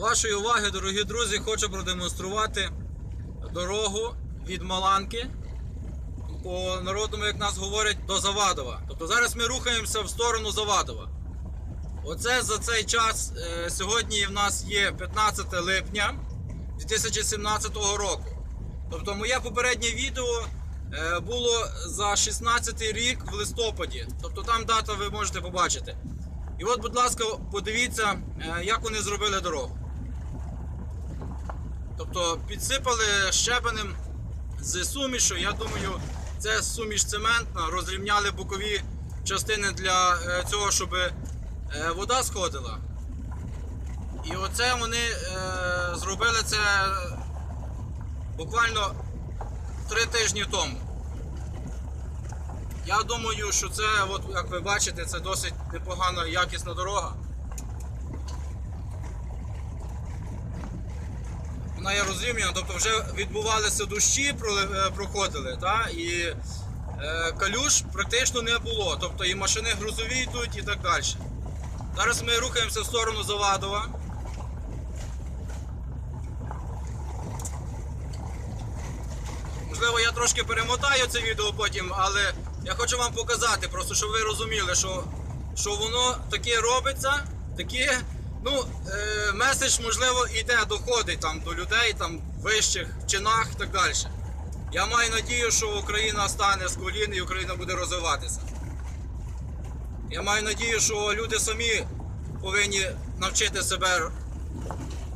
Вашої уваги, дорогі друзі, хочу продемонструвати дорогу від Маланки, по народному, як нас говорять, до Завадова. Тобто зараз ми рухаємося в сторону Завадова. Оце за цей час, е, сьогодні в нас є 15 липня 2017 року. Тобто моє попереднє відео е, було за 16 рік в листопаді. Тобто там дата ви можете побачити. І от, будь ласка, подивіться, е, як вони зробили дорогу. Тобто підсипали щебенем з сумішу. Я думаю, це суміш цементна, розрівняли бокові частини для е, цього, щоб е, вода сходила. І оце вони е, зробили це буквально три тижні тому. Я думаю, що це, от, як ви бачите, це досить непогана якісна дорога. Вона є розрівняна, тобто вже відбувалися дощі, е, проходили, та? і е, калюш практично не було. Тобто і машини грузові йдуть і так далі. Зараз ми рухаємося в сторону Завадова. Можливо, я трошки перемотаю це відео потім, але я хочу вам показати, просто щоб ви розуміли, що, що воно таке робиться, таке, ну, е, меседж, можливо, іде, доходить там до людей там, вищих чинах і так далі. Я маю надію, що Україна стане з колін і Україна буде розвиватися. Я маю надію, що люди самі повинні навчити себе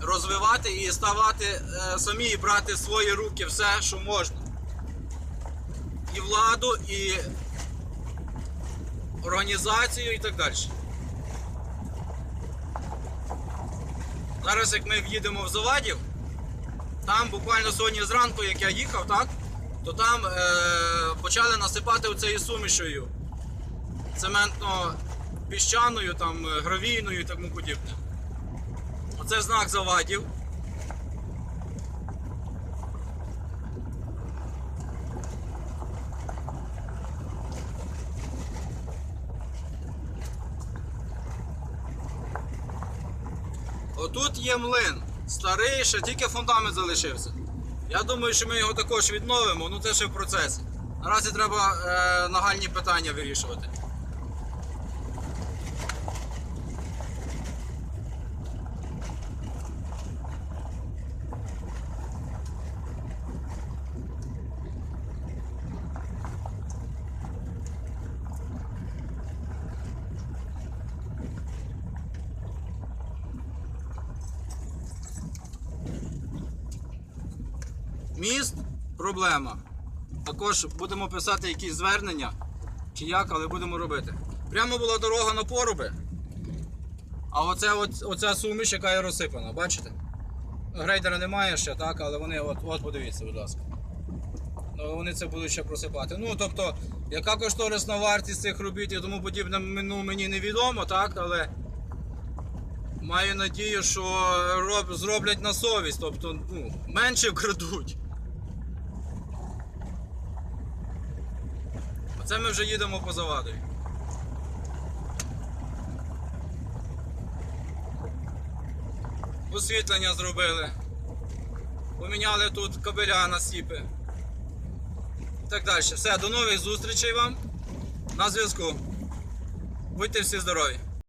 розвивати і ставати е, самі і брати в свої руки все, що можна. І владу, і організацію і так далі. Зараз, як ми в'їдемо в Завадів, там буквально сьогодні зранку, як я їхав, так, то там е, почали насипати оцею сумішою цементно-піщаною, е, гравійною і тому подібне. Оце знак завадів. Отут є млин. Старий, ще тільки фундамент залишився. Я думаю, що ми його також відновимо, ну це ще в процесі. Наразі треба е, нагальні питання вирішувати. Міст проблема. Також будемо писати якісь звернення чи як, але будемо робити. Прямо була дорога на поруби. А оце, оця суміш, яка є розсипана, бачите? Грейдера немає ще, так, але вони, от, от подивіться, будь ласка. Ну, вони це будуть ще просипати. Ну, тобто, яка кошторисна вартість цих робіт і тому подібне, ну, мені невідомо, так, але маю надію, що роб, зроблять на совість, тобто ну, менше вкрадуть. Оце ми вже їдемо по завадою. Освітлення зробили. Поміняли тут кабеля на сіпи. І так далі. Все, до нових зустрічей вам. На зв'язку. Будьте всі здорові!